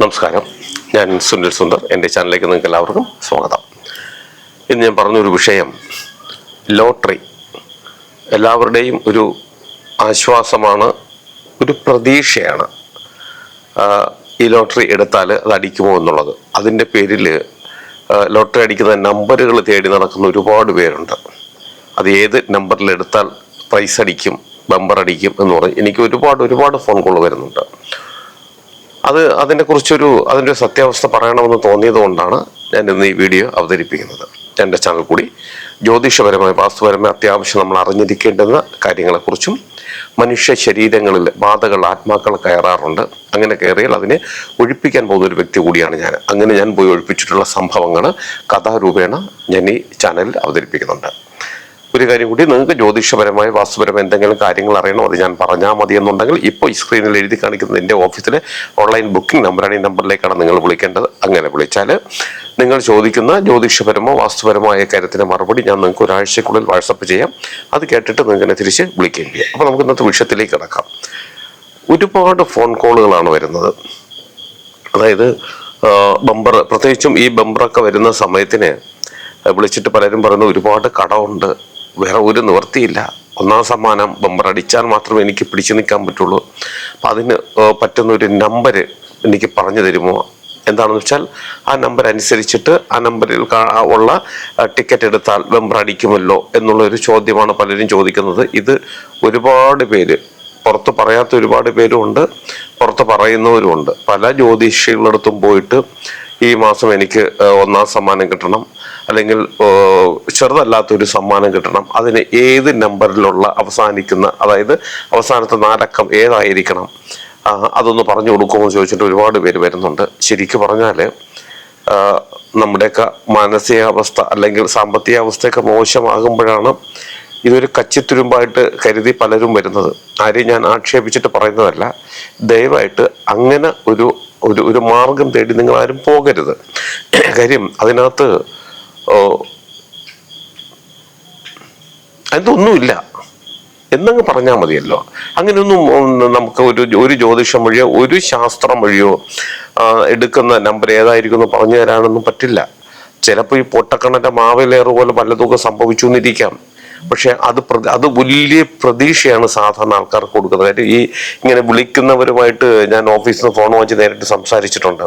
നമസ്കാരം. ഞാൻ സുനിൽ സുന്ദർ. എന്റെ ചാനലിലേക്ക് നിങ്ങൾക്ക് എല്ലാവർക്കും സ്വാഗതം. ഇന്ന് ഞാൻ പറഞ്ഞൊരു വിഷയം ലോട്ടറി എല്ലാവരുടെയും ഒരു ആശ്വാസമാണ് ഒരു പ്രതീക്ഷയാണ്. ഈ ലോട്ടറി എടുത്താൽ അത് അടിക്കുമോ എന്നുള്ളത്. അതിന്റെ പേരിൽ ലോട്ടറി അടിക്കുന്ന നമ്പറുകൾ തേടി നടക്കുന്ന ഒരുപാട് പേരുണ്ട്. അത് ഏത് നമ്പറിൽ എടുത്താൽ പ്രൈസ് അടിക്കും ബമ്പർ അടിക്കും എന്ന് പറഞ്ഞ് എനിക്ക് ഒരുപാട് ഒരുപാട് ഫോൺ കോൾ വരുന്നുണ്ട്. അത് അതിനെ കുറിച്ചൊരു അതിന്റെ സത്യാവസ്ഥ പറയണമെന്ന് തോന്നിയത് കൊണ്ടാണ് ഞാൻ ഇന്ന് ഈ വീഡിയോ അവതരിപ്പിക്കുന്നത്. എന്റെ ചാനൽ കൂടി ജ്യോതിഷപരമായ വാസ്തുപരമായ അത്യാവശ്യം നമ്മൾ അറിഞ്ഞിരിക്കേണ്ടുന്ന കാര്യങ്ങളെക്കുറിച്ചും മനുഷ്യ ശരീരങ്ങളിൽ ബാധകൾ ആത്മാക്കൾ കയറാറുണ്ട്. അങ്ങനെ കയറിയാൽ അതിനെ ഒഴിപ്പിക്കാൻ പോകുന്ന ഒരു വ്യക്തി കൂടിയാണ് ഞാൻ. അങ്ങനെ ഞാൻ പോയി ഒഴിപ്പിച്ചിട്ടുള്ള സംഭവങ്ങൾ കഥാരൂപേണ ഞാൻ ഈ ചാനലിൽ അവതരിപ്പിക്കുന്നുണ്ട്. ഒരു കാര്യം കൂടി നിങ്ങൾക്ക് ജ്യോതിഷപരമായി വാസ്തുപരമായി എന്തെങ്കിലും കാര്യങ്ങൾ അറിയണോ? അത് ഞാൻ പറഞ്ഞാൽ മതി എന്നുണ്ടെങ്കിൽ ഇപ്പോൾ ഈ സ്ക്രീനിൽ എഴുതി കാണിക്കുന്ന എന്റെ ഓഫീസിലെ ഓൺലൈൻ ബുക്കിംഗ് നമ്പറാണ് ഈ നമ്പറിലേക്കാണ് നിങ്ങൾ വിളിക്കേണ്ടത്. അങ്ങനെ വിളിച്ചാൽ നിങ്ങൾ ചോദിക്കുന്ന ജ്യോതിഷപരമോ വാസ്തുപരമോ ആയ കാര്യത്തിന് മറുപടി ഞാൻ നിങ്ങൾക്ക് ഒരാഴ്ചക്കുള്ളിൽ വാട്സപ്പ് ചെയ്യാം. അത് കേട്ടിട്ട് എന്നെ തിരിച്ച് വിളിക്കുകയും ചെയ്യാം. അപ്പോൾ നമുക്ക് ഇന്നത്തെ വിഷയത്തിലേക്ക് കിടക്കാം. ഒരുപാട് ഫോൺ കോളുകളാണ് വരുന്നത്. അതായത് ബമ്പർ പ്രത്യേകിച്ചും ഈ ബമ്പറൊക്കെ വരുന്ന സമയത്തിന് വിളിച്ചിട്ട് പലരും പറയുന്നു ഒരുപാട് കടമുണ്ട്. വേറെ ഒരു നിവർത്തിയില്ല ഒന്നാം സമ്മാനം ബമ്പർ അടിച്ചാൽ മാത്രമേ എനിക്ക് പിടിച്ചു നിൽക്കാൻ പറ്റുള്ളൂ. അപ്പം അതിന് പറ്റുന്ന ഒരു നമ്പർ എനിക്ക് പറഞ്ഞു തരുമോ? എന്താണെന്ന് വെച്ചാൽ ആ നമ്പർ അനുസരിച്ചിട്ട് ആ നമ്പറിൽ ഉള്ള ടിക്കറ്റ് എടുത്താൽ ബമ്പർ അടിക്കുമല്ലോ എന്നുള്ള ഒരു ചോദ്യമാണ് പലരും ചോദിക്കുന്നത്. ഇത് ഒരുപാട് പേര് പുറത്ത് പറയാത്ത ഒരുപാട് പേരുമുണ്ട് പുറത്ത് പറയുന്നവരുമുണ്ട് പല ജ്യോതിഷികളടുത്തും പോയിട്ട് ഈ മാസം എനിക്ക് ഒന്നാം സമ്മാനം കിട്ടണം. അല്ലെങ്കിൽ ചെറുതല്ലാത്തൊരു സമ്മാനം കിട്ടണം. അതിന് ഏത് നമ്പറിലുള്ള അവസാനിക്കുന്ന അതായത് അവസാനത്തെ നാലക്കം ഏതായിരിക്കണം? അതൊന്ന് പറഞ്ഞു കൊടുക്കുമോ ചോദിച്ചിട്ട് ഒരുപാട് പേര് വരുന്നുണ്ട്. ശരിക്കും പറഞ്ഞാൽ നമ്മുടെയൊക്കെ മാനസികാവസ്ഥ അല്ലെങ്കിൽ സാമ്പത്തിക അവസ്ഥയൊക്കെ മോശമാകുമ്പോഴാണ് ഇതൊരു കച്ചിത്തുരുമ്പായിട്ട് കരുതി പലരും വരുന്നത്. ആരെയും ഞാൻ ആക്ഷേപിച്ചിട്ട് പറയുന്നതല്ല. ദയവായിട്ട് അങ്ങനെ ഒരു ഒരു ഒരു മാർഗം തേടി നിങ്ങൾ ആരും പോകരുത്. കാര്യം അതിനകത്ത് അതൊന്നുമില്ല എന്നങ്ങ് പറഞ്ഞാൽ മതിയല്ലോ. അങ്ങനെയൊന്നും നമുക്ക് ഒരു ഒരു ജ്യോതിഷം വഴിയോ ഒരു ശാസ്ത്രം വഴിയോ എടുക്കുന്ന നമ്പർ ഏതായിരിക്കും എന്ന് പറഞ്ഞു തരാനൊന്നും പറ്റില്ല. ചിലപ്പോൾ ഈ പൊട്ടക്കണന്റെ മാവിലേറ് പോലെ പലതൊക്കെ സംഭവിച്ചു എന്നിരിക്കാം പക്ഷെ അത് അത് വലിയ പ്രതീക്ഷയാണ് സാധാരണ ആൾക്കാർക്ക് കൊടുക്കുന്നത്. കാര്യം ഈ ഇങ്ങനെ വിളിക്കുന്നവരുമായിട്ട് ഞാൻ ഓഫീസിൽ നിന്ന് ഫോൺ വാങ്ങിച്ച് നേരിട്ട് സംസാരിച്ചിട്ടുണ്ട്.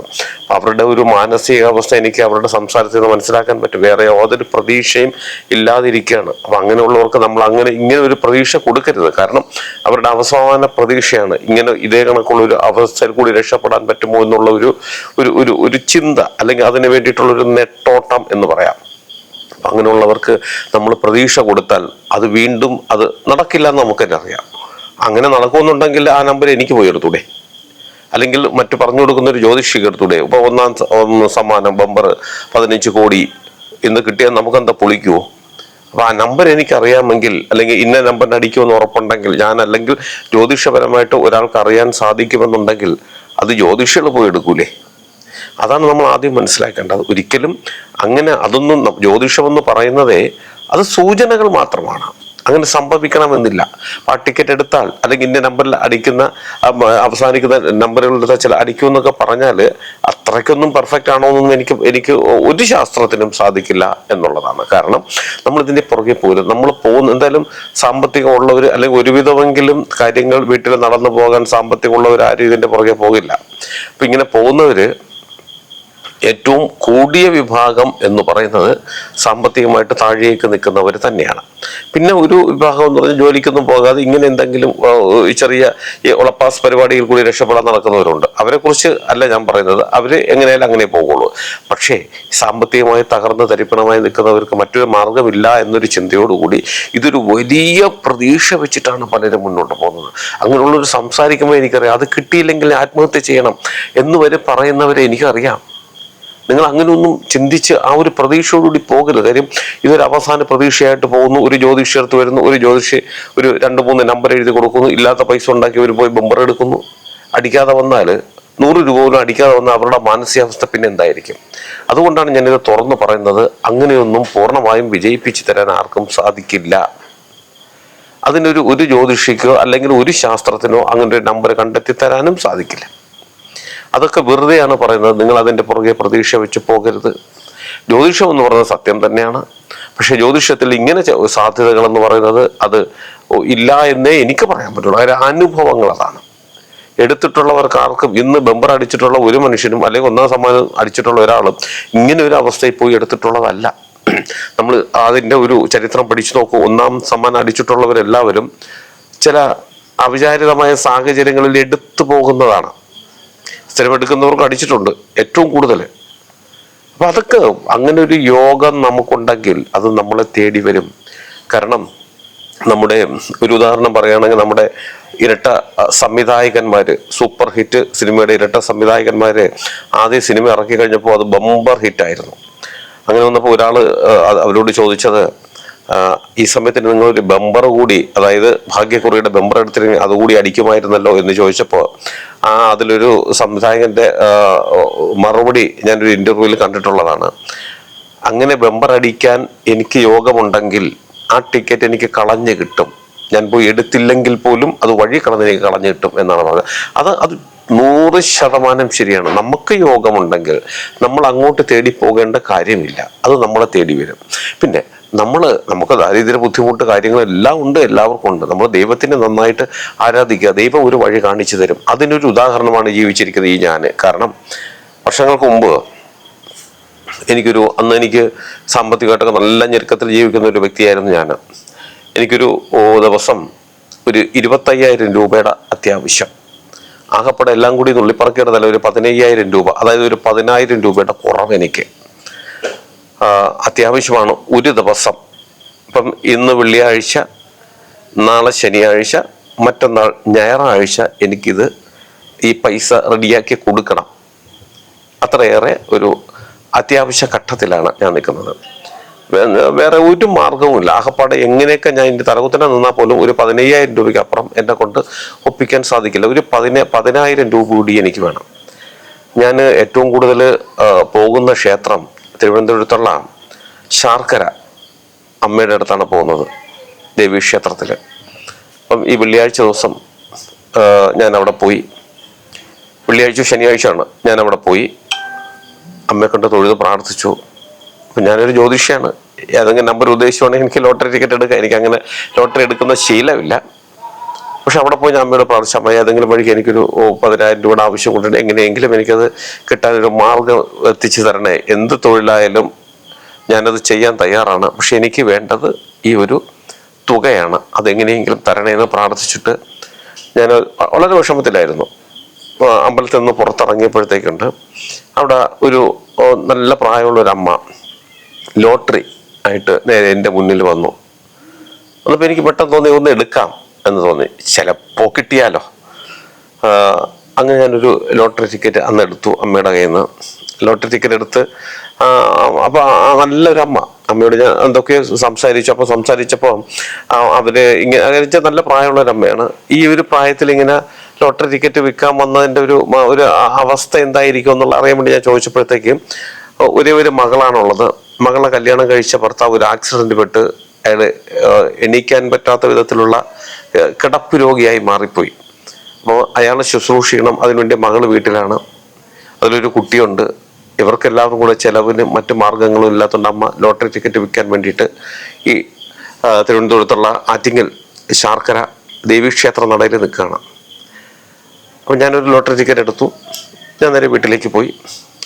അവരുടെ ഒരു മാനസികാവസ്ഥ എനിക്ക് അവരുടെ സംസാരത്തിൽ നിന്ന് മനസ്സിലാക്കാൻ പറ്റും. വേറെ യാതൊരു പ്രതീക്ഷയും ഇല്ലാതിരിക്കുകയാണ്. അപ്പം അങ്ങനെയുള്ളവർക്ക് നമ്മൾ അങ്ങനെ ഇങ്ങനെ ഒരു പ്രതീക്ഷ കൊടുക്കരുത്. കാരണം അവരുടെ അവസാന പ്രതീക്ഷയാണ് ഇങ്ങനെ ഇതേ കണക്കുള്ള ഒരു അവസ്ഥയിൽ കൂടി രക്ഷപ്പെടാൻ പറ്റുമോ എന്നുള്ള ഒരു ഒരു ഒരു ചിന്ത അല്ലെങ്കിൽ അതിന് വേണ്ടിയിട്ടുള്ള ഒരു നെട്ടോട്ടം എന്ന് പറയാം. അങ്ങനെയുള്ളവർക്ക് നമ്മൾ പ്രതീക്ഷ കൊടുത്താൽ അത് വീണ്ടും അത് നടക്കില്ല എന്ന് നമുക്ക് തന്നെ അറിയാം അങ്ങനെ നടക്കുമെന്നുണ്ടെങ്കിൽ ആ നമ്പർ എനിക്ക് പോയി എടുത്തൂടെ? അല്ലെങ്കിൽ മറ്റു പറഞ്ഞു കൊടുക്കുന്ന ഒരു ജ്യോതിഷിക്ക് എടുത്തൂടെ? ഇപ്പൊ ഒന്നാം സമ്മാനം ബമ്പർ പതിനഞ്ച് കോടി എന്ന് കിട്ടിയാൽ നമുക്ക് എന്താ പൊളിക്കുവോ? അപ്പൊ ആ നമ്പർ എനിക്കറിയാമെങ്കിൽ അല്ലെങ്കിൽ ഇന്ന നമ്പറിന് അടിക്കുമെന്ന് ഉറപ്പുണ്ടെങ്കിൽ ഞാൻ അല്ലെങ്കിൽ ജ്യോതിഷപരമായിട്ട് ഒരാൾക്ക് അറിയാൻ സാധിക്കുമെന്നുണ്ടെങ്കിൽ അത് ജ്യോതിഷികൾ പോയി എടുക്കൂലേ? അതാണ് നമ്മൾ ആദ്യം മനസ്സിലാക്കേണ്ടത്. ഒരിക്കലും അങ്ങനെ അതൊന്നും ജ്യോതിഷമെന്ന് പറയുന്നതേ അത് സൂചനകൾ മാത്രമാണ്. അങ്ങനെ സംഭവിക്കണമെന്നില്ല. ആ ടിക്കറ്റ് എടുത്താൽ അല്ലെങ്കിൽ ഇന്ന നമ്പറിൽ അടിക്കുന്ന അവസാനിക്കുന്ന നമ്പറുകളുടെ ചില ചില അടിക്കുമെന്നൊക്കെ പറഞ്ഞാൽ അത്രയ്ക്കൊന്നും പെർഫെക്റ്റ് ആണോ എന്നൊന്നും എനിക്ക് എനിക്ക് ഒരു ശാസ്ത്രത്തിനും സാധിക്കില്ല എന്നുള്ളതാണ്. കാരണം നമ്മൾ ഇതിന്റെ പുറകെ പോകരുത് നമ്മൾ പോകുന്ന എന്തായാലും സാമ്പത്തികമുള്ളവർ അല്ലെങ്കിൽ ഒരുവിധമെങ്കിലും കാര്യങ്ങൾ വീട്ടിൽ നടന്നു പോകാൻ സാമ്പത്തികമുള്ളവർ ആരും ഇതിന്റെ പുറകെ പോകില്ല. അപ്പൊ ഇങ്ങനെ പോകുന്നവര് ഏറ്റവും കൂടിയ വിഭാഗം എന്ന് പറയുന്നത് സാമ്പത്തികമായിട്ട് താഴേക്ക് നിൽക്കുന്നവർ തന്നെയാണ്. പിന്നെ ഒരു വിഭാഗം എന്ന് പറഞ്ഞാൽ ജോലിക്കൊന്നും പോകാതെ ഇങ്ങനെ എന്തെങ്കിലും ചെറിയ ഈ ഉളപ്പാസ് പരിപാടിയിൽ കൂടി രക്ഷപ്പെടാൻ നടക്കുന്നവരുണ്ട്. അവരെക്കുറിച്ച് അല്ല ഞാൻ പറയുന്നത് അവർ എങ്ങനെയാലും അങ്ങനെ പോകുള്ളൂ പക്ഷേ സാമ്പത്തികമായി തകർന്ന് തരിപ്പണമായി നിൽക്കുന്നവർക്ക് മറ്റൊരു മാർഗമില്ല എന്നൊരു ചിന്തയോടുകൂടി ഇതൊരു വലിയ പ്രതീക്ഷ വെച്ചിട്ടാണ് പലരും മുന്നോട്ട് പോകുന്നത്. അങ്ങനെയുള്ളൊരു സംസാരിക്കുമ്പോൾ എനിക്കറിയാം അത് കിട്ടിയില്ലെങ്കിൽ ആത്മഹത്യ ചെയ്യണം എന്ന് വരെ പറയുന്നവരെ എനിക്കറിയാം. നിങ്ങൾ അങ്ങനെയൊന്നും ചിന്തിച്ച് ആ ഒരു പ്രതീക്ഷയോടുകൂടി പോകരുത്. കാര്യം ഇതൊരു അവസാന പ്രതീക്ഷയായിട്ട് പോകുന്നു. ഒരു ജ്യോതിഷ്യർത്ത് വരുന്നു. ഒരു ജ്യോതിഷി ഒരു രണ്ട് മൂന്ന് നമ്പർ എഴുതി കൊടുക്കുന്നു. ഇല്ലാത്ത പൈസ ഉണ്ടാക്കി അവർ പോയി ബമ്പർ എടുക്കുന്നു. അടിക്കാതെ വന്നാൽ നൂറ് രൂപ പോലും അടിക്കാതെ വന്നാൽ അവരുടെ മാനസികാവസ്ഥ പിന്നെ എന്തായിരിക്കും? അതുകൊണ്ടാണ് ഞാനിത് തുറന്നു പറയുന്നത്. അങ്ങനെയൊന്നും പൂർണമായും വിജയിപ്പിച്ചു തരാൻ ആർക്കും സാധിക്കില്ല. അതിനൊരു ഒരു ജ്യോതിഷിക്കോ അല്ലെങ്കിൽ ഒരു ശാസ്ത്രത്തിനോ അങ്ങനെ ഒരു നമ്പർ കണ്ടെത്തി തരാനും സാധിക്കില്ല. അതൊക്കെ വെറുതെയാണ് പറയുന്നത്. നിങ്ങൾ അതിന്റെ പുറകെ പ്രതീക്ഷ വെച്ച് പോകരുത്. ജ്യോതിഷം എന്ന് പറയുന്നത് സത്യം തന്നെയാണ്. പക്ഷേ ജ്യോതിഷത്തിൽ ഇങ്ങനെ സാധ്യതകൾ എന്ന് പറയുന്നത് അത് ഇല്ല എന്നേ എനിക്ക് പറയാൻ പറ്റുള്ളൂ. അതിന്റെ അനുഭവങ്ങൾ അതാണ്. എടുത്തിട്ടുള്ളവർക്ക് ആർക്കും ഇന്ന് ബമ്പർ അടിച്ചിട്ടുള്ള ഒരു മനുഷ്യനും അല്ലെങ്കിൽ ഒന്നാം സമ്മാനം അടിച്ചിട്ടുള്ള ഒരാളും ഇങ്ങനെ ഒരു അവസ്ഥയിൽ പോയി എടുത്തിട്ടുള്ളതല്ല. നമ്മൾ അതിന്റെ ഒരു ചരിത്രം പഠിച്ചു നോക്കൂ. ഒന്നാം സമ്മാനം അടിച്ചിട്ടുള്ളവരെല്ലാവരും ചില അവിചാരിതമായ സാഹചര്യങ്ങളിൽ എടുത്തു പോകുന്നതാണ്. സ്ഥിരമെടുക്കുന്നവർക്ക് അടിച്ചിട്ടുണ്ട് ഏറ്റവും കൂടുതൽ. അപ്പം അതൊക്കെ അങ്ങനെ ഒരു യോഗം നമുക്കുണ്ടെങ്കിൽ അത് നമ്മളെ തേടി വരും. കാരണം നമ്മുടെ ഒരു ഉദാഹരണം പറയുകയാണെങ്കിൽ നമ്മുടെ ഇരട്ട സംവിധായകന്മാർ സൂപ്പർ ഹിറ്റ് സിനിമയുടെ ഇരട്ട സംവിധായകന്മാർ ആദ്യ സിനിമ ഇറക്കി കഴിഞ്ഞപ്പോൾ അത് ബമ്പർ ഹിറ്റായിരുന്നു. അങ്ങനെ വന്നപ്പോൾ ഒരാൾ അവരോട് ചോദിച്ചത് ഈ സമയത്തിന് നിങ്ങൾ ഒരു ബമ്പർ കൂടി അതായത് ഭാഗ്യക്കുറിയുടെ ബമ്പർ എടുത്തിരുന്നെങ്കിൽ അതുകൂടി അടിക്കുമായിരുന്നല്ലോ എന്ന് ചോദിച്ചപ്പോൾ ആ അതിലൊരു സംവിധായകന്റെ ആ, മറുപടി ഞാനൊരു ഇന്റർവ്യൂവിൽ കണ്ടിട്ടുള്ളതാണ്. അങ്ങനെ ബമ്പർ അടിക്കാൻ എനിക്ക് യോഗമുണ്ടെങ്കിൽ ആ ടിക്കറ്റ് എനിക്ക് കളഞ്ഞു കിട്ടും. ഞാൻ പോയി എടുത്തില്ലെങ്കിൽ പോലും അത് വഴി കളഞ്ഞ് എനിക്ക് കളഞ്ഞു കിട്ടും എന്നാണ് പറഞ്ഞത്. അത് അത് നൂറ് ശതമാനം ശരിയാണ്. നമുക്ക് യോഗമുണ്ടെങ്കിൽ നമ്മൾ അങ്ങോട്ട് തേടി പോകേണ്ട കാര്യമില്ല. അത് നമ്മളെ തേടി വരും. പിന്നെ നമ്മൾ നമുക്ക് ദാരിദ്ര്യ ബുദ്ധിമുട്ട് കാര്യങ്ങളെല്ലാം ഉണ്ട് എല്ലാവർക്കും ഉണ്ട്. നമ്മൾ ദൈവത്തിനെ നന്നായിട്ട് ആരാധിക്കുക ദൈവം ഒരു വഴി കാണിച്ചു തരും. അതിനൊരു ഉദാഹരണമാണ് ജീവിച്ചിരിക്കുന്നത് ഈ ഞാൻ കാരണം വർഷങ്ങൾക്ക് മുമ്പ് എനിക്കൊരു അന്ന് എനിക്ക് സാമ്പത്തികമായിട്ടൊക്കെ നല്ല ഞെരുക്കത്തിൽ ജീവിക്കുന്ന ഒരു വ്യക്തിയായിരുന്നു ഞാൻ എനിക്കൊരു ദിവസം ഒരു ഇരുപത്തയ്യായിരം രൂപയുടെ അത്യാവശ്യം. ആകപ്പെടെ എല്ലാം കൂടി നുള്ളിപ്പറക്കേണ്ടതല്ല ഒരു പതിനയ്യായിരം രൂപ. അതായത് ഒരു പതിനായിരം രൂപയുടെ കുറവ് എനിക്ക്. അത്യാവശ്യമാണ് ഒരു ദിവസം. ഇപ്പം ഇന്ന് വെള്ളിയാഴ്ച നാളെ ശനിയാഴ്ച മറ്റന്നാൾ ഞായറാഴ്ച എനിക്കിത് ഈ പൈസ റെഡിയാക്കി കൊടുക്കണം. അത്രയേറെ ഒരു അത്യാവശ്യ ഘട്ടത്തിലാണ് ഞാൻ നിൽക്കുന്നത്. വേറെ ഒരു മാർഗവുമില്ല. ആകപ്പാടെ എങ്ങനെയൊക്കെ ഞാൻ എന്റെ തലകുത്തനെ നിന്നാൽ പോലും ഒരു പതിനയ്യായിരം രൂപയ്ക്ക് അപ്പുറം എന്നെ കൊണ്ട് ഒപ്പിക്കാൻ സാധിക്കില്ല. ഒരു പതിന പതിനായിരം രൂപ കൂടി എനിക്ക് വേണം. ഞാൻ ഏറ്റവും കൂടുതൽ പോകുന്ന ക്ഷേത്രം തിരുവനന്തപുരത്തുള്ള ശാർക്കര അമ്മയുടെ അടുത്താണ് പോകുന്നത് ദേവീക്ഷേത്രത്തിൽ അപ്പം ഈ വെള്ളിയാഴ്ച ദിവസം ഞാൻ അവിടെ പോയി. വെള്ളിയാഴ്ച ശനിയാഴ്ചയാണ് ഞാൻ അവിടെ പോയി. അമ്മയെ കൊണ്ട് തൊഴുത് പ്രാർത്ഥിച്ചു. അപ്പം ഞാനൊരു ജ്യോതിഷിയാണ്. ഏതെങ്കിലും നമ്പർ ഉദ്ദേശിച്ചുകൊണ്ടെങ്കിൽ എനിക്ക് ലോട്ടറി ടിക്കറ്റ് എടുക്കാം എനിക്ക് അങ്ങനെ ലോട്ടറി എടുക്കുന്ന ശീലമില്ല. പക്ഷെ അവിടെ പോയി ഞാൻ അമ്മയോട് പ്രാർത്ഥിച്ച അമ്മ ഏതെങ്കിലും വഴിക്ക് എനിക്കൊരു പതിനായിരം രൂപയുടെ ആവശ്യം കൊണ്ടുണ്ട് എങ്ങനെയെങ്കിലും എനിക്കത് കിട്ടാൻ ഒരു മാർഗം എത്തിച്ചു തരണേ. എന്ത് തൊഴിലായാലും ഞാനത് ചെയ്യാൻ തയ്യാറാണ്. പക്ഷെ എനിക്ക് വേണ്ടത് ഈ ഒരു തുകയാണ്. അതെങ്ങനെയെങ്കിലും തരണേന്ന് പ്രാർത്ഥിച്ചിട്ട് ഞാൻ വളരെ വിഷമത്തിലായിരുന്നു. അമ്പലത്തിൽ നിന്ന് പുറത്തിറങ്ങിയപ്പോഴത്തേക്കുണ്ട്. അവിടെ ഒരു നല്ല പ്രായമുള്ള ഒരു അമ്മ ലോട്ടറി ആയിട്ട് നേരെ എന്റെ മുന്നിൽ വന്നു. അപ്പോൾ എനിക്ക് പെട്ടെന്ന് തോന്നി ഒന്ന് എടുക്കാം. എന്ന് തോന്നി. ചിലപ്പോൾ കിട്ടിയാലോ. അങ്ങനെ ഞാനൊരു ലോട്ടറി ടിക്കറ്റ് അന്ന് എടുത്തു അമ്മയുടെ കയ്യിൽ നിന്ന് ലോട്ടറി ടിക്കറ്റ് എടുത്ത് അപ്പൊ നല്ലൊരു അമ്മ. അമ്മയോട് ഞാൻ എന്തൊക്കെയോ സംസാരിച്ചു. അപ്പൊ സംസാരിച്ചപ്പോൾ അവർ ഇങ്ങനെ അങ്ങനെ നല്ല പ്രായമുള്ള ഒരു അമ്മയാണ്. ഈ ഒരു പ്രായത്തിൽ ഇങ്ങനെ ലോട്ടറി ടിക്കറ്റ് വിൽക്കാൻ വന്നതിന്റെ ഒരു ഒരു അവസ്ഥ എന്തായിരിക്കും എന്നുള്ള അറിയാൻ വേണ്ടി ഞാൻ ചോദിച്ചപ്പോഴത്തേക്കും ഒരേ ഒരു മകളാണുള്ളത്. മകളെ കല്യാണം കഴിച്ച ഭർത്താവ് ഒരു ആക്സിഡന്റ് പെട്ട് ഏഹ്, എണീക്കാൻ പറ്റാത്ത വിധത്തിലുള്ള കിടപ്പ് രോഗിയായി മാറിപ്പോയി. അപ്പോൾ അയാൾ ശുശ്രൂഷിക്കണം. അതിനുവേണ്ടി മകൾ വീട്ടിലാണ്. അതിലൊരു കുട്ടിയുണ്ട്. ഇവർക്കെല്ലാവർക്കും കൂടെ ചിലവിന് മറ്റു മാർഗങ്ങളും ഇല്ലാത്തതുകൊണ്ട് അമ്മ ലോട്ടറി ടിക്കറ്റ് വിൽക്കാൻ വേണ്ടിയിട്ട് ഈ തിരുവനന്തപുരത്തുള്ള ആറ്റിങ്ങൽ ശാർക്കര ദേവീക്ഷേത്ര നടയിൽ നിൽക്കുകയാണ്. അപ്പം ഞാനൊരു ലോട്ടറി ടിക്കറ്റ് എടുത്തു. ഞാൻ നേരെ വീട്ടിലേക്ക് പോയി.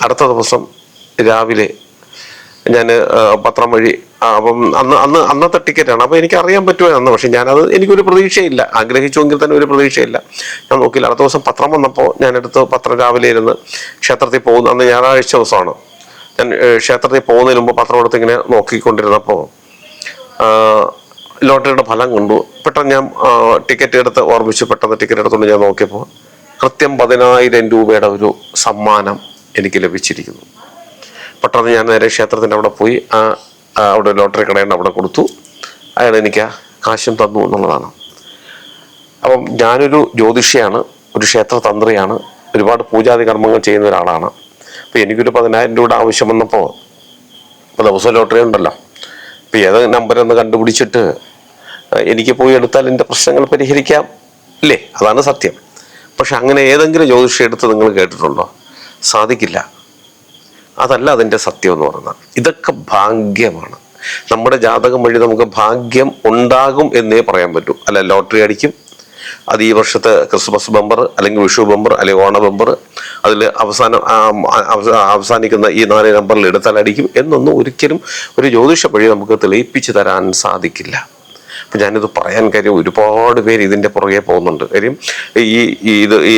അടുത്ത ദിവസം രാവിലെ ഞാൻ പത്രം വഴി അപ്പം അന്ന് അന്ന് അന്നത്തെ ടിക്കറ്റാണ് അപ്പം എനിക്ക് അറിയാൻ പറ്റുമായിരുന്നു പക്ഷെ ഞാനത് എനിക്കൊരു പ്രതീക്ഷയില്ല. ആഗ്രഹിച്ചുവെങ്കിൽ തന്നെ ഒരു പ്രതീക്ഷയില്ല. ഞാൻ നോക്കിയില്ല. അടുത്ത ദിവസം പത്രം വന്നപ്പോൾ ഞാനെടുത്ത് പത്രം രാവിലെ ഇരുന്ന് ക്ഷേത്രത്തിൽ പോകുന്ന അന്ന് ഞായറാഴ്ച ദിവസമാണ്. ഞാൻ ക്ഷേത്രത്തിൽ പോകുന്നതിന് മുമ്പ് പത്രം എടുത്ത് ഇങ്ങനെ നോക്കിക്കൊണ്ടിരുന്നപ്പോൾ ലോട്ടറിയുടെ ഫലം കണ്ടു. പെട്ടെന്ന് ഞാൻ ടിക്കറ്റ് എടുത്ത് ഓർമ്മിച്ച്. പെട്ടെന്ന് ടിക്കറ്റ് എടുത്തുകൊണ്ട് ഞാൻ നോക്കിയപ്പോൾ കൃത്യം പതിനായിരം രൂപയുടെ ഒരു സമ്മാനം എനിക്ക് ലഭിച്ചിരിക്കുന്നു. പെട്ടെന്ന് ഞാൻ നേരെ ക്ഷേത്രത്തിന്റെ അവിടെ പോയി ആ അവിടെ ലോട്ടറി കടയുടെ അവിടെ കൊടുത്തു. അയാൾ എനിക്ക് കാശും തന്നു എന്നുള്ളതാണ്. അപ്പം ഞാനൊരു ജ്യോതിഷിയാണ് ഒരു ക്ഷേത്ര തന്ത്രിയാണ് ഒരുപാട് പൂജാതി കർമ്മങ്ങൾ ചെയ്യുന്ന ഒരാളാണ്. അപ്പോൾ എനിക്കൊരു പതിനായിരം രൂപയുടെ ആവശ്യം വന്നപ്പോൾ ഇപ്പോൾ ദിവസം ലോട്ടറി ഉണ്ടല്ലോ. അപ്പോൾ ഏത് നമ്പർ എന്ന് കണ്ടുപിടിച്ചിട്ട് എനിക്ക് പോയി എടുത്താൽ എന്റെ പ്രശ്നങ്ങൾ പരിഹരിക്കാം. ഇല്ലേ? അതാണ് സത്യം. പക്ഷെ അങ്ങനെ ഏതെങ്കിലും ജ്യോതിഷി എടുത്ത് നിങ്ങൾ കേട്ടിട്ടുണ്ടോ? സാധിക്കില്ല. അതല്ല അതിന്റെ സത്യം എന്ന് പറയുന്നത്. ഇതൊക്കെ ഭാഗ്യമാണ്. നമ്മുടെ ജാതകം വഴി നമുക്ക് ഭാഗ്യം ഉണ്ടാകും എന്നേ പറയാൻ പറ്റൂ. അല്ല ലോട്ടറി അടിക്കും. അത് ഈ വർഷത്തെ ക്രിസ്മസ് ബമ്പർ അല്ലെങ്കിൽ വിഷു ബമ്പർ അല്ലെങ്കിൽ ഓണ ബമ്പർ അതിൽ അവസാനം അവസാനിക്കുന്ന ഈ നാല് നമ്പറിൽ എടുത്താൽ അടിക്കും എന്നൊന്നും ഒരിക്കലും ഒരു ജ്യോതിഷ വഴി നമുക്ക് തെളിയിപ്പിച്ചു തരാൻ സാധിക്കില്ല. അപ്പൊ ഞാനിത് പറയാൻ കാര്യം ഒരുപാട് പേര് ഇതിന്റെ പുറകെ പോകുന്നുണ്ട്. കാര്യം ഈ ഇത് ഈ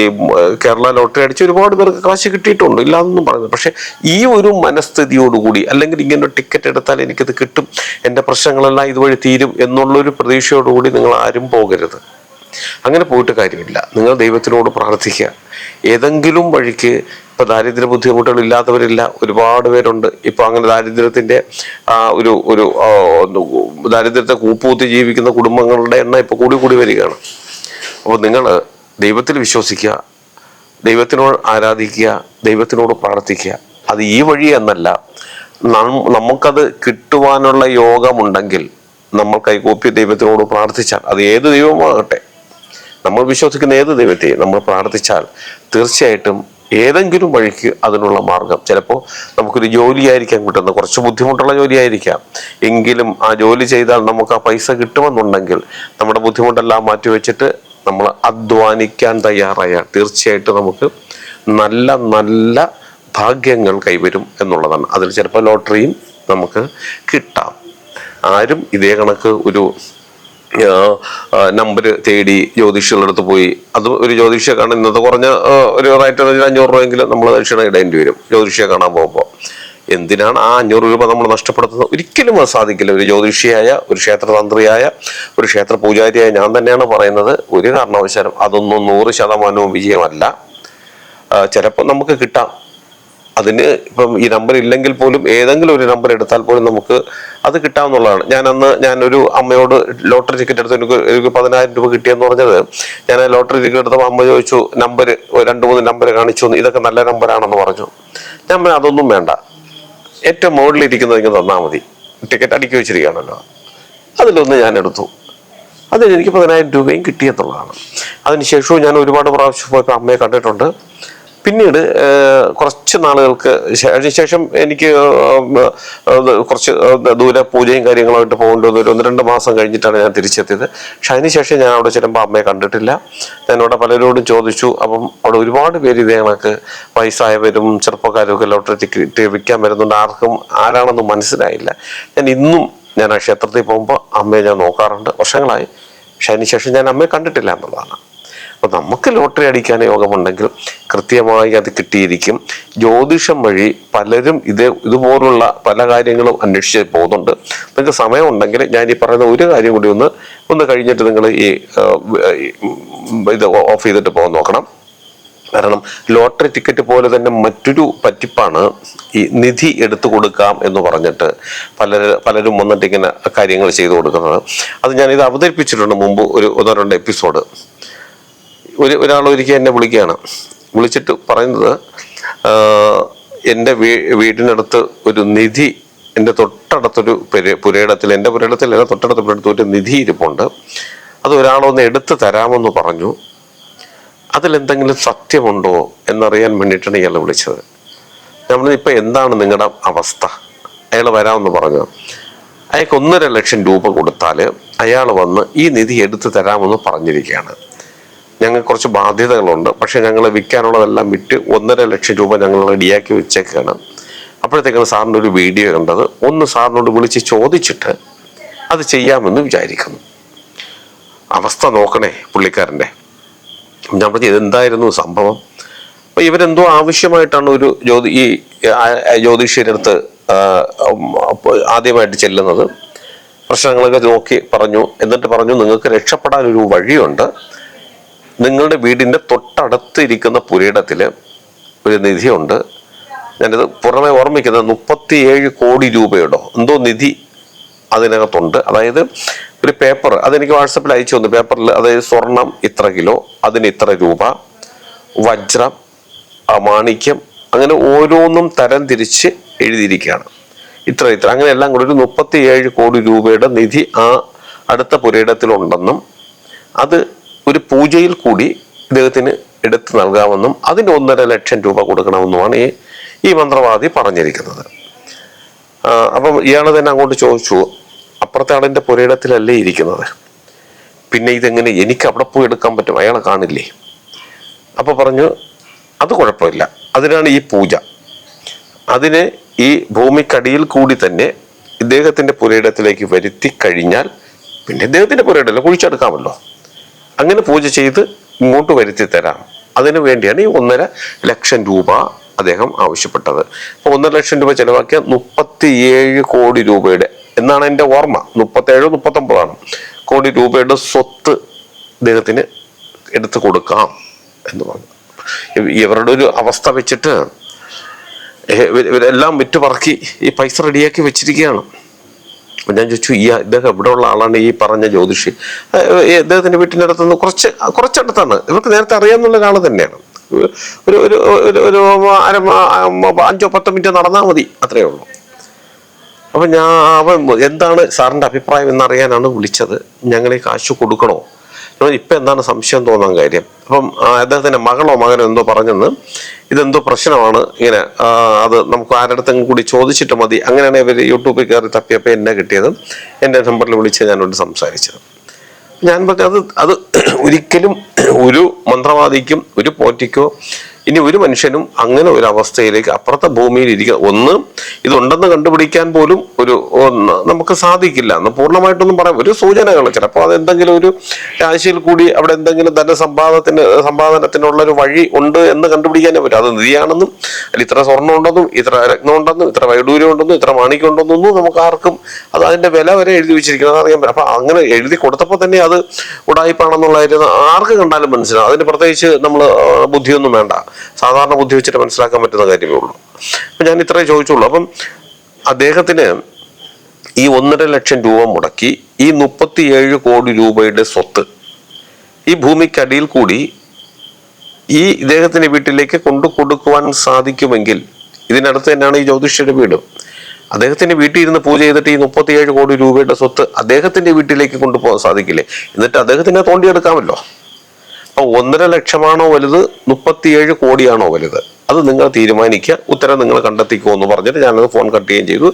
കേരള ലോട്ടറി അടിച്ച് ഒരുപാട് പേർക്ക് കാശ് കിട്ടിയിട്ടുണ്ട്. ഇല്ലാതൊന്നും പറയുന്നത് പക്ഷേ ഈ ഒരു മനസ്ഥിതിയോടുകൂടി അല്ലെങ്കിൽ ഇങ്ങനെ ഒരു ടിക്കറ്റ് എടുത്താൽ എനിക്കത് കിട്ടും എന്റെ പ്രശ്നങ്ങളെല്ലാം ഇതുവഴി തീരും എന്നുള്ളൊരു പ്രതീക്ഷയോടുകൂടി നിങ്ങൾ ആരും പോകരുത്. അങ്ങനെ പോയിട്ട് കാര്യമില്ല. നിങ്ങൾ ദൈവത്തിനോട് പ്രാർത്ഥിക്കുക. ഏതെങ്കിലും വഴിക്ക് ഇപ്പൊ ദാരിദ്ര്യ ബുദ്ധിമുട്ടുകൾ ഇല്ലാത്തവരില്ല. ഒരുപാട് പേരുണ്ട്. ഇപ്പൊ അങ്ങനെ ദാരിദ്ര്യത്തിന്റെ ആ ഒരു ഒരു ദാരിദ്ര്യത്തെ കൂപ്പുകുത്തി ജീവിക്കുന്ന കുടുംബങ്ങളുടെ എണ്ണം ഇപ്പൊ കൂടി കൂടി വരികയാണ്. അപ്പോൾ നിങ്ങൾ ദൈവത്തിൽ വിശ്വസിക്കുക. ദൈവത്തിനോട് ആരാധിക്കുക. ദൈവത്തിനോട് പ്രാർത്ഥിക്കുക. അത് ഈ വഴി എന്നല്ല. നമുക്കത് കിട്ടുവാനുള്ള യോഗമുണ്ടെങ്കിൽ നമ്മൾ കൈകൂപ്പി ദൈവത്തിനോട് പ്രാർത്ഥിച്ചാൽ അത് ഏത് ദൈവമാകട്ടെ. നമ്മൾ വിശ്വസിക്കുന്ന ഏത് ദൈവത്തെയും നമ്മൾ പ്രാർത്ഥിച്ചാൽ തീർച്ചയായിട്ടും ഏതെങ്കിലും വഴിക്ക് അതിനുള്ള മാർഗം. ചിലപ്പോൾ നമുക്കൊരു ജോലിയായിരിക്കാം കിട്ടുന്നത് കുറച്ച് ബുദ്ധിമുട്ടുള്ള ജോലിയായിരിക്കാം. എങ്കിലും ആ ജോലി ചെയ്താൽ നമുക്ക് ആ പൈസ കിട്ടുമെന്നുണ്ടെങ്കിൽ നമ്മുടെ ബുദ്ധിമുട്ടെല്ലാം മാറ്റിവെച്ചിട്ട് നമ്മൾ അധ്വാനിക്കാൻ തയ്യാറായാൽ തീർച്ചയായിട്ടും നമുക്ക് നല്ല നല്ല ഭാഗ്യങ്ങൾ കൈവരും എന്നുള്ളതാണ്. അതിൽ ചിലപ്പോൾ ലോട്ടറിയും നമുക്ക് കിട്ടാം. ആരും ഇതേ കണക്ക് ഒരു നമ്പർ തേടി ജ്യോതിഷികളുടെ അടുത്ത് പോയി. അത് ഒരു ജ്യോതിഷിയെ കാണാൻ ഇന്നത്തെ കുറഞ്ഞ ഒരു റേറ്റ് ഒരു അഞ്ഞൂറ് രൂപയെങ്കിലും നമ്മൾ ദക്ഷിണ ഇടേണ്ടി വരും ജ്യോതിഷിയെ കാണാൻ പോകുമ്പോൾ എന്തിനാണ് ആ അഞ്ഞൂറ് രൂപ നമ്മൾ നഷ്ടപ്പെടുത്തുന്നത്? ഒരിക്കലും അത് സാധിക്കില്ല. ഒരു ജ്യോതിഷിയായ ഒരു ക്ഷേത്രതന്ത്രിയായ ഒരു ക്ഷേത്ര പൂജാരിയായ ഞാൻ തന്നെയാണ് പറയുന്നത്. ഒരു കാരണവശാലും അതൊന്നും നൂറ് ശതമാനവും വിജയമല്ല. ചിലപ്പോൾ നമുക്ക് കിട്ടാം. അതിന് ഇപ്പം ഈ നമ്പർ ഇല്ലെങ്കിൽ പോലും ഏതെങ്കിലും ഒരു നമ്പർ എടുത്താൽ പോലും നമുക്ക് അത് കിട്ടാവുന്നതാണ്. ഞാൻ അന്ന് ഞാനൊരു അമ്മയോട് ലോട്ടറി ടിക്കറ്റ് എടുത്ത് എനിക്ക് എനിക്ക് പതിനായിരം രൂപ കിട്ടിയെന്ന് പറഞ്ഞത്. ഞാൻ ലോട്ടറി ടിക്കറ്റ് എടുത്തപ്പോൾ അമ്മ ചോദിച്ചു നമ്പർ രണ്ട് മൂന്ന് നമ്പർ കാണിച്ചു. ഇതൊക്കെ നല്ല നമ്പറാണെന്ന് പറഞ്ഞു. ഞാൻ അതൊന്നും വേണ്ട. ഏറ്റവും മുകളിലിരിക്കുന്നത് ഇങ്ങനെ തന്നാൽ മതി. ടിക്കറ്റ് അടുക്കി വെച്ചിരിക്കുകയാണല്ലോ. അതിലൊന്ന് ഞാൻ എടുത്തു. അതിന് എനിക്ക് പതിനായിരം രൂപയും കിട്ടിയെന്നുള്ളതാണ് അതിനുശേഷവും ഞാൻ ഒരുപാട് പ്രാവശ്യം പോയപ്പോൾ അമ്മയെ കണ്ടിട്ടുണ്ട്. പിന്നീട് കുറച്ച് നാളുകൾക്ക് അതിനുശേഷം എനിക്ക് കുറച്ച് ദൂരെ പൂജയും കാര്യങ്ങളുമായിട്ട് പോകേണ്ടി വന്നു. ഒരു ഒന്ന് രണ്ട് മാസം കഴിഞ്ഞിട്ടാണ് ഞാൻ തിരിച്ചെത്തിയത്. പക്ഷെ അതിനുശേഷം ഞാൻ അവിടെ ചെല്ലുമ്പോൾ അമ്മയെ കണ്ടിട്ടില്ല. ഞാൻ അവിടെ പലരോടും ചോദിച്ചു. അപ്പം അവിടെ ഒരുപാട് പേര് ഇതേ കണക്ക് വയസ്സായവരും ചെറുപ്പക്കാരും ഒക്കെ ലോട്ടറി വിൽക്കാൻ വരുന്നുണ്ട്. ആർക്കും ആരാണെന്ന് മനസ്സിലായില്ല. ഞാൻ ഇന്നും ഞാൻ ആ ക്ഷേത്രത്തിൽ പോകുമ്പോൾ അമ്മയെ ഞാൻ നോക്കാറുണ്ട്. വർഷങ്ങളായി. പക്ഷെ അതിനുശേഷം ഞാൻ അമ്മയെ കണ്ടിട്ടില്ല എന്നുള്ളതാണ്. അപ്പൊ നമുക്ക് ലോട്ടറി അടിക്കാൻ യോഗമുണ്ടെങ്കിൽ കൃത്യമായി അത് കിട്ടിയിരിക്കും. ജ്യോതിഷം വഴി പലരും ഇത് ഇതുപോലുള്ള പല കാര്യങ്ങളും അന്വേഷിച്ച് പോകുന്നുണ്ട്. നിങ്ങൾക്ക് സമയമുണ്ടെങ്കിൽ ഞാൻ ഈ പറയുന്ന ഒരു കാര്യം കൂടി ഒന്ന് ഒന്ന് കഴിഞ്ഞിട്ട് നിങ്ങൾ ഈ ഇത് ഓഫ് ചെയ്തിട്ട് പോകാൻ നോക്കണം. കാരണം ലോട്ടറി ടിക്കറ്റ് പോലെ തന്നെ മറ്റൊരു പറ്റിപ്പാണ് ഈ നിധി എടുത്തു കൊടുക്കാം എന്ന് പറഞ്ഞിട്ട് പലർ പലരും വന്നിട്ട് ഇങ്ങനെ കാര്യങ്ങൾ ചെയ്തു കൊടുക്കുന്നത്. അത് ഞാൻ ഇത് അവതരിപ്പിച്ചിട്ടുണ്ട് മുമ്പ് ഒരു ഒന്നോ രണ്ട് എപ്പിസോഡ്. ഒരു ഒരാൾ ഒരിക്കൽ എന്നെ വിളിക്കുകയാണ്. വിളിച്ചിട്ട് പറയുന്നത് എന്റെ വീ വീടിനടുത്ത് ഒരു നിധി എന്റെ തൊട്ടടുത്തൊരു പുര പുരയിടത്തിൽ എന്റെ പുരയിടത്തിൽ അല്ല തൊട്ടടുത്ത പുരയിടത്ത് ഒരു നിധി ഇരിപ്പുണ്ട്. അത് ഒരാളൊന്ന് എടുത്തു തരാമെന്ന് പറഞ്ഞു. അതിലെന്തെങ്കിലും സത്യമുണ്ടോ എന്നറിയാൻ വേണ്ടിയിട്ടാണ് ഇയാൾ വിളിച്ചത്. നമ്മൾ ഇപ്പം എന്താണ് നിങ്ങളുടെ അവസ്ഥ? അയാൾ വരാമെന്ന് പറഞ്ഞു. അയാൾക്ക് ഒന്നര ലക്ഷം രൂപ കൊടുത്താൽ അയാൾ വന്ന് ഈ നിധി എടുത്തു തരാമെന്ന് പറഞ്ഞിരിക്കുകയാണ്. ഞങ്ങൾക്ക് കുറച്ച് ബാധ്യതകളുണ്ട്. പക്ഷേ ഞങ്ങൾ വിൽക്കാനുള്ളതെല്ലാം വിറ്റ് ഒന്നര ലക്ഷം രൂപ ഞങ്ങൾ റെഡിയാക്കി വെച്ചേക്കാണ്. അപ്പോഴത്തേക്കാണ് സാറിന്റെ ഒരു വീഡിയോ കണ്ടത്. ഒന്ന് സാറിനോട് വിളിച്ച് ചോദിച്ചിട്ട് അത് ചെയ്യാമെന്ന് വിചാരിക്കുന്നു. അവസ്ഥ നോക്കണേ പുള്ളിക്കാരന്റെ. ഞാൻ പറഞ്ഞു ഇതെന്തായിരുന്നു സംഭവം? അപ്പോൾ ഇവരെന്തോ ആവശ്യമായിട്ടാണ് ഒരു ജ്യോതി ഈ ഉം, ആദ്യമായിട്ട് ചെല്ലുന്നത്. പ്രശ്നങ്ങളൊക്കെ നോക്കി പറഞ്ഞു. എന്നിട്ട് പറഞ്ഞു നിങ്ങൾക്ക് രക്ഷപ്പെടാൻ ഒരു വഴിയുണ്ട്. നിങ്ങളുടെ വീടിന്റെ തൊട്ടടുത്ത് ഇരിക്കുന്ന പുരയിടത്തിൽ ഒരു നിധിയുണ്ട്. ഞാനിത് പുറമെ ഓർമ്മിക്കുന്നത് മുപ്പത്തിയേഴ് കോടി രൂപയുടെ എന്തോ നിധി അതിനകത്തുണ്ട്. അതായത് ഒരു പേപ്പർ അതെനിക്ക് വാട്സപ്പിൽ അയച്ചു തന്നു. പേപ്പറിൽ അതായത് സ്വർണം ഇത്ര കിലോ അതിന് ഇത്ര രൂപ വജ്രം മാണിക്യം അങ്ങനെ ഓരോന്നും തരം തിരിച്ച് എഴുതിയിരിക്കുകയാണ്. ഇത്ര ഇത്ര. അങ്ങനെ എല്ലാം കൂടി ഒരു മുപ്പത്തിയേഴ് കോടി രൂപയുടെ നിധി ആ അടുത്ത പുരയിടത്തിലുണ്ടെന്നും അത് ഒരു പൂജയിൽ കൂടി ഇദ്ദേഹത്തിന് എടുത്തു നൽകാമെന്നും അതിന് ഒന്നര ലക്ഷം രൂപ കൊടുക്കണമെന്നുമാണ് ഈ ഈ മന്ത്രവാദി പറഞ്ഞിരിക്കുന്നത്. അപ്പം ഇയാൾ തന്നെ അങ്ങോട്ട് ചോദിച്ചു അപ്പുറത്തെ ആളിന്റെ പുരയിടത്തിലല്ലേ ഇരിക്കുന്നത്? പിന്നെ ഇതെങ്ങനെ എനിക്ക് അവിടെ പോയി എടുക്കാൻ പറ്റും? അയാളെ കാണില്ലേ? അപ്പോൾ പറഞ്ഞു അത് കുഴപ്പമില്ല. അതിനാണ് ഈ പൂജ. അതിന് ഈ ഭൂമിക്കടിയിൽ കൂടി തന്നെ ഇദ്ദേഹത്തിന്റെ പുരയിടത്തിലേക്ക് വരുത്തി കഴിഞ്ഞാൽ പിന്നെ ഇദ്ദേഹത്തിന്റെ പുരയിടല്ല കുഴിച്ചെടുക്കാമല്ലോ. അങ്ങനെ പൂജ ചെയ്ത് ഇങ്ങോട്ട് വരുത്തി തരാം. അതിനു വേണ്ടിയാണ് ഈ ഒന്നര ലക്ഷം രൂപ അദ്ദേഹം ആവശ്യപ്പെട്ടത്. അപ്പൊ ഒന്നര ലക്ഷം രൂപ ചെലവാക്കിയ മുപ്പത്തിയേഴ് കോടി രൂപയുടെ എന്നാണ് എന്റെ ഓർമ്മ. മുപ്പത്തേഴോ മുപ്പത്തൊമ്പതാണ്. കോടി രൂപയുടെ സ്വത്ത് അദ്ദേഹത്തിന് എടുത്തു കൊടുക്കാം എന്ന് പറഞ്ഞു. ഇവരുടെ ഒരു അവസ്ഥ വെച്ചിട്ട് എല്ലാം വിറ്റ് പറക്കി ഈ പൈസ റെഡിയാക്കി വെച്ചിരിക്കുകയാണ്. അപ്പൊ ഞാൻ ചോദിച്ചു ഈ ഇദ്ദേഹം ഇവിടെ ഉള്ള ആളാണ് ഈ പറഞ്ഞ ജ്യോതിഷി? ഇദ്ദേഹത്തിന്റെ വീട്ടിന്റെ അടുത്തുനിന്ന് കുറച്ച് കുറച്ചടുത്താണ് ഇവർക്ക് നേരത്തെ അറിയാമെന്നുള്ള ഒരാൾ തന്നെയാണ്. ഒരു ഒരു ഒരു ഒരു അര അഞ്ചോ പത്തോ മിനിറ്റ് നടന്നാൽ മതി അത്രയേ ഉള്ളൂ. അപ്പം ഞാൻ അവൻ എന്താണ് സാറിന്റെ അഭിപ്രായം എന്നറിയാനാണ് വിളിച്ചത്. ഞങ്ങൾ ഈ കാശ് കൊടുക്കണോ? ഇപ്പൊ എന്താണ് സംശയം തോന്നാൻ കാര്യം? അപ്പം അദ്ദേഹത്തിന്റെ മകളോ മകനോ എന്തോ പറഞ്ഞെന്ന് ഇതെന്തോ പ്രശ്നമാണ്. ഇങ്ങനെ അത് നമുക്ക് ആരുടെ കൂടി ചോദിച്ചിട്ട് മതി. അങ്ങനെയാണ് ഇവർ യൂട്യൂബിൽ കയറി തപ്പിയപ്പോൾ എന്നെ കിട്ടിയത്. എന്റെ നമ്പറിൽ വിളിച്ച് ഞാനോട് സംസാരിച്ചത്. ഞാൻ പറഞ്ഞത് അത് ഒരിക്കലും ഒരു മന്ത്രവാദിക്കും ഒരു പോറ്റിക്കോ ഇനി ഒരു മനുഷ്യനും അങ്ങനെ ഒരു അവസ്ഥയിലേക്ക് അപ്പുറത്തെ ഭൂമിയിൽ ഇരിക്കുക ഒന്ന് ഇതുണ്ടെന്ന് കണ്ടുപിടിക്കാൻ പോലും ഒരു നമുക്ക് സാധിക്കില്ല. എന്ന് പൂർണമായിട്ടൊന്നും പറയാം ഒരു സൂചനകൾ ചിലപ്പോൾ അത് എന്തെങ്കിലും ഒരു രാശിയിൽ കൂടി അവിടെ എന്തെങ്കിലും ധനസമ്പാദത്തിന് സമ്പാദനത്തിനുള്ള ഒരു വഴി ഉണ്ട് എന്ന് കണ്ടുപിടിക്കാനേ പറ്റും. അത് നിധിയാണെന്നും അതിൽ ഇത്ര സ്വർണം ഉണ്ടെന്നും ഇത്ര രത്നം ഉണ്ടെന്നും ഇത്ര വൈഡൂര്യം ഉണ്ടെന്നും ഇത്ര മാണിക്യം ഉണ്ടെന്നൊന്നും നമുക്ക് ആർക്കും അത് അതിന്റെ വില വരെ എഴുതി വെച്ചിരിക്കുന്നത് അറിയാൻ പറ്റും. അപ്പൊ അങ്ങനെ എഴുതി കൊടുത്തപ്പോൾ തന്നെ അത് ഉടായ്പാണെന്നുള്ള ആർക്ക് കണ്ടാലും മനസ്സിലാവും. അതിന് പ്രത്യേകിച്ച് നമ്മൾ ബുദ്ധിയൊന്നും വേണ്ട. സാധാരണ ബുദ്ധി വെച്ചിട്ട് മനസ്സിലാക്കാൻ പറ്റുന്ന കാര്യമേ ഉള്ളൂ. അപ്പം ഞാൻ ഇത്രേ ചോദിച്ചുള്ളൂ. അപ്പം അദ്ദേഹത്തിന് ഈ ഒന്നര ലക്ഷം രൂപ മുടക്കി ഈ മുപ്പത്തിയേഴ് കോടി രൂപയുടെ സ്വത്ത് ഈ ഭൂമിക്കടിയിൽ കൂടി ഈ ഇദ്ദേഹത്തിന്റെ വീട്ടിലേക്ക് കൊണ്ടു കൊടുക്കുവാൻ സാധിക്കുമെങ്കിൽ ഇതിനടുത്ത് തന്നെയാണ് ഈ ജ്യോതിഷയുടെ വീട്. അദ്ദേഹത്തിന്റെ വീട്ടിൽ ഇരുന്ന് പൂജ ചെയ്തിട്ട് ഈ മുപ്പത്തിയേഴ് കോടി രൂപയുടെ സ്വത്ത് അദ്ദേഹത്തിന്റെ വീട്ടിലേക്ക് കൊണ്ടുപോകാൻ സാധിക്കില്ലേ? എന്നിട്ട് അദ്ദേഹത്തിനെ തോണ്ടിയെടുക്കാമല്ലോ. അപ്പൊ ഒന്നര ലക്ഷമാണോ വലുത്? മുപ്പത്തിയേഴ് കോടിയാണോ വലുത്? അത് നിങ്ങൾ തീരുമാനിക്കുക. ഉത്തരം നിങ്ങൾ കണ്ടെത്തിക്കോ എന്ന് പറഞ്ഞിട്ട് ഞാനത് ഫോൺ കട്ട് ചെയ്യുകയും ചെയ്തു.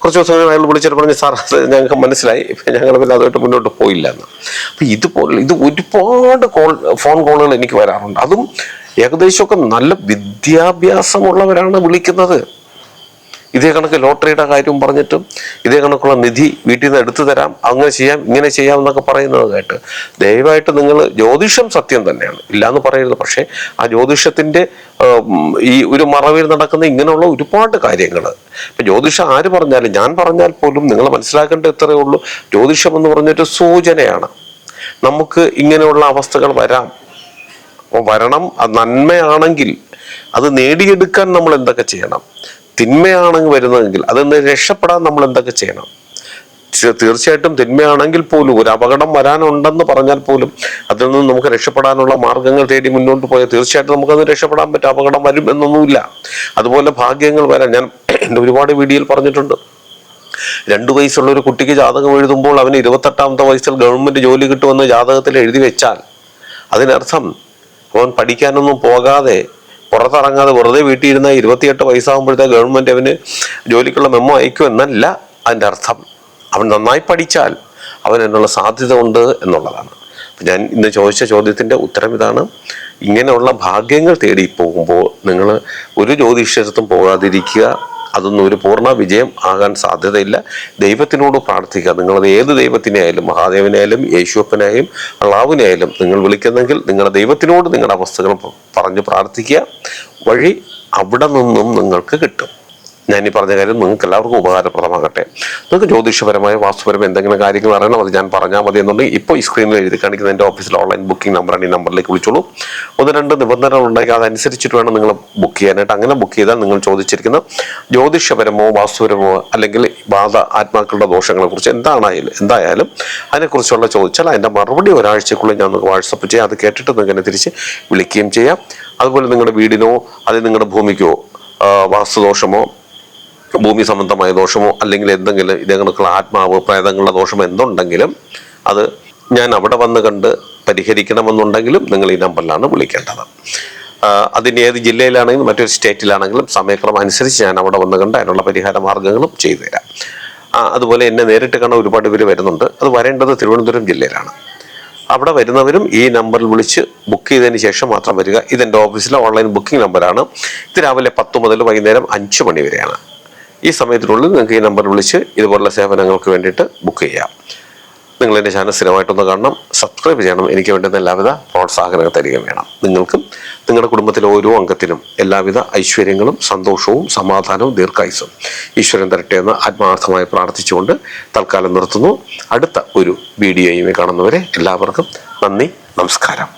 കുറച്ച് ദിവസം അയാൾ വിളിച്ചിട്ട് പറഞ്ഞു സാർ ഞങ്ങൾക്ക് മനസ്സിലായി. ഞങ്ങൾ പിന്നെ അതുമായിട്ട് മുന്നോട്ട് പോയില്ല എന്ന്. അപ്പൊ ഇതുപോലെ ഇത് ഒരുപാട് കോൾ ഫോൺ കോളുകൾ എനിക്ക് വരാറുണ്ട്. അതും ഏകദേശമൊക്കെ നല്ല വിദ്യാഭ്യാസമുള്ളവരാണ് വിളിക്കുന്നത്. ഇതേ കണക്ക് ലോട്ടറിയുടെ കാര്യം പറഞ്ഞിട്ടും ഇതേ കണക്കുള്ള നിധി വീട്ടിൽ നിന്ന് എടുത്തു തരാം അങ്ങനെ ചെയ്യാം ഇങ്ങനെ ചെയ്യാം എന്നൊക്കെ പറയുന്നത് കേട്ട് ദയവായിട്ട് നിങ്ങൾ ജ്യോതിഷം സത്യം തന്നെയാണ്. ഇല്ലാന്ന് പറയരുത്. പക്ഷേ ആ ജ്യോതിഷത്തിന്റെ ഈ ഒരു മറവിൽ നടക്കുന്ന ഇങ്ങനെയുള്ള ഒരുപാട് കാര്യങ്ങൾ ഇപ്പൊ ജ്യോതിഷം ആര് പറഞ്ഞാലും ഞാൻ പറഞ്ഞാൽ പോലും നിങ്ങൾ മനസ്സിലാക്കേണ്ട ഇത്രയേ ഉള്ളൂ. ജ്യോതിഷം എന്ന് പറഞ്ഞൊരു സൂചനയാണ്. നമുക്ക് ഇങ്ങനെയുള്ള അവസ്ഥകൾ വരാം. വരണം അത് നന്മയാണെങ്കിൽ അത് നേടിയെടുക്കാൻ നമ്മൾ എന്തൊക്കെ ചെയ്യണം? തിന്മയാണെങ്കിൽ വരുന്നതെങ്കിൽ അതിന്ന് രക്ഷപ്പെടാൻ നമ്മൾ എന്തൊക്കെ ചെയ്യണം? തീർച്ചയായിട്ടും തിന്മയാണെങ്കിൽ പോലും ഒരു അപകടം വരാനുണ്ടെന്ന് പറഞ്ഞാൽ പോലും അതിൽ നിന്ന് നമുക്ക് രക്ഷപ്പെടാനുള്ള മാർഗങ്ങൾ തേടി മുന്നോട്ട് പോയാൽ തീർച്ചയായിട്ടും നമുക്കത് രക്ഷപ്പെടാൻ പറ്റും അപകടം വരും എന്നൊന്നുമില്ല. അതുപോലെ ഭാഗ്യങ്ങൾ വരാൻ ഞാൻ എന്റെ ഒരുപാട് വീഡിയോയിൽ പറഞ്ഞിട്ടുണ്ട്. രണ്ടു വയസ്സുള്ള ഒരു കുട്ടിക്ക് ജാതകം എഴുതുമ്പോൾ അവന് ഇരുപത്തെട്ടാമത്തെ വയസ്സിൽ ഗവൺമെന്റ് ജോലി കിട്ടുമെന്ന് ജാതകത്തിൽ എഴുതി വെച്ചാൽ അതിനർത്ഥം അവൻ പഠിക്കാനൊന്നും പോകാതെ പുറത്തിറങ്ങാതെ വെറുതെ വീട്ടിൽ ഇരുന്ന ഇരുപത്തിയെട്ട് വയസ്സാകുമ്പോഴത്തെ ഗവൺമെന്റ് അവന് ജോലിക്കുള്ള മെമ്മോ അയക്കും എന്നല്ല അതിന്റെ അർത്ഥം. അവൻ നന്നായി പഠിച്ചാൽ അവൻ എന്നുള്ള സാധ്യത ഉണ്ട് എന്നുള്ളതാണ്. ഞാൻ ഇന്ന് ചോദിച്ച ചോദ്യത്തിന്റെ ഉത്തരം ഇതാണ്. ഇങ്ങനെയുള്ള ഭാഗ്യങ്ങൾ തേടി പോകുമ്പോൾ നിങ്ങൾ ഒരു ജ്യോതിഷത്തും പോകാതിരിക്കുക അതൊന്നും ഒരു പൂർണ വിജയം ആകാൻ സാധ്യതയില്ല. ദൈവത്തിനോട് പ്രാർത്ഥിക്കുക. നിങ്ങളത് ഏത് ദൈവത്തിനെ ആയാലും മഹാദേവനായാലും യേശുവപ്പനായാലും അള്ളാവിനായാലും നിങ്ങൾ വിളിക്കുന്നെങ്കിൽ നിങ്ങളുടെ ദൈവത്തിനോട് നിങ്ങളുടെ അവസ്ഥകൾ പറഞ്ഞു പറഞ്ഞ് പ്രാർത്ഥിക്കുക. വഴി അവിടെ നിന്നും നിങ്ങൾക്ക് കിട്ടും. ഞാൻ ഈ പറഞ്ഞ കാര്യം നിങ്ങൾക്ക് എല്ലാവർക്കും ഉപകാരപ്രദമാകട്ടെ. നിങ്ങൾക്ക് ജ്യോതിഷപരമായ വാസ്തുപരമായ എന്തെങ്കിലും കാര്യങ്ങൾ അറിയണം അത് ഞാൻ പറഞ്ഞാൽ മതി എന്നുണ്ടെങ്കിൽ ഇപ്പോൾ ഈ സ്ക്രീനിൽ എഴുതി കാണിക്കുന്ന എന്റെ ഓഫീസിൽ ഓൺലൈൻ ബുക്കിംഗ് നമ്പറാണ് ഈ നമ്പറിലേക്ക് വിളിച്ചോളൂ. ഒന്ന് രണ്ട് നിബന്ധനകൾ ഉണ്ടെങ്കിൽ അതനുസരിച്ചിട്ട് വേണം നിങ്ങൾ ബുക്ക് ചെയ്യാനായിട്ട്. അങ്ങനെ ബുക്ക് ചെയ്താൽ നിങ്ങൾ ചോദിച്ചിരിക്കുന്ന ജ്യോതിഷപരമോ വാസ്തുപരമോ അല്ലെങ്കിൽ ബാധ ആത്മാക്കളുടെ ദോഷങ്ങളെ കുറിച്ച് എന്താണായാലും എന്തായാലും അതിനെക്കുറിച്ചുള്ള ചോദിച്ചാൽ അതിന്റെ മറുപടി ഒരാഴ്ചക്കുള്ളിൽ ഞാൻ നിങ്ങൾക്ക് വാട്സപ്പ് ചെയ്യാം. അത് കേട്ടിട്ട് നിങ്ങൾക്ക് എന്നെ തിരിച്ച് വിളിക്കുകയും ചെയ്യാം. അതുപോലെ നിങ്ങളുടെ വീടിനോ അതിൽ നിങ്ങളുടെ ഭൂമിക്കോ വാസ്തുദോഷമോ ഭൂമി സംബന്ധമായ ദോഷമോ അല്ലെങ്കിൽ എന്തെങ്കിലും ഇതേ കണക്കുള്ള ആത്മാവ് പ്രേതങ്ങളുടെ ദോഷമോ എന്തുണ്ടെങ്കിലും അത് ഞാൻ അവിടെ വന്ന് കണ്ട് പരിഹരിക്കണമെന്നുണ്ടെങ്കിലും നിങ്ങൾ ഈ നമ്പറിലാണ് വിളിക്കേണ്ടത്. അതിന്റെ ഏത് ജില്ലയിലാണെങ്കിലും മറ്റൊരു സ്റ്റേറ്റിലാണെങ്കിലും സമയക്രമം അനുസരിച്ച് ഞാൻ അവിടെ വന്ന് കണ്ട് അതിനുള്ള പരിഹാര മാർഗങ്ങളും ചെയ്തു തരാം. അതുപോലെ എന്നെ നേരിട്ട് കാണാൻ ഒരുപാട് പേര് വരുന്നുണ്ട്. അത് വരേണ്ടത് തിരുവനന്തപുരം ജില്ലയിലാണ്. അവിടെ വരുന്നവരും ഈ നമ്പറിൽ വിളിച്ച് ബുക്ക് ചെയ്തതിന് ശേഷം മാത്രം വരിക. ഇതെന്റെ ഓഫീസിലെ ഓൺലൈൻ ബുക്കിംഗ് നമ്പറാണ്. ഇത് രാവിലെ പത്ത് മുതൽ വൈകുന്നേരം അഞ്ച് മണി വരെയാണ്. ഈ സമയത്തിനുള്ളിൽ നിങ്ങൾക്ക് ഈ നമ്പർ വിളിച്ച് ഇതുപോലുള്ള സേവനങ്ങൾക്ക് വേണ്ടിയിട്ട് ബുക്ക് ചെയ്യാം. നിങ്ങൾ എന്റെ ചാനൽ സ്ഥിരമായിട്ടൊന്ന് കാണണം സബ്സ്ക്രൈബ് ചെയ്യണം. എനിക്ക് വേണ്ടുന്ന എല്ലാവിധ പ്രോത്സാഹനങ്ങൾ തരികയും വേണം. നിങ്ങൾക്കും നിങ്ങളുടെ കുടുംബത്തിലെ ഓരോ അംഗത്തിനും എല്ലാവിധ ഐശ്വര്യങ്ങളും സന്തോഷവും സമാധാനവും ദീർഘായുസും ഈശ്വരൻ തരട്ടെ എന്ന് ആത്മാർത്ഥമായി പ്രാർത്ഥിച്ചുകൊണ്ട് തൽക്കാലം നിർത്തുന്നു. അടുത്ത ഒരു വീഡിയോയുമായി കാണുന്നവരെ എല്ലാവർക്കും നന്ദി നമസ്കാരം.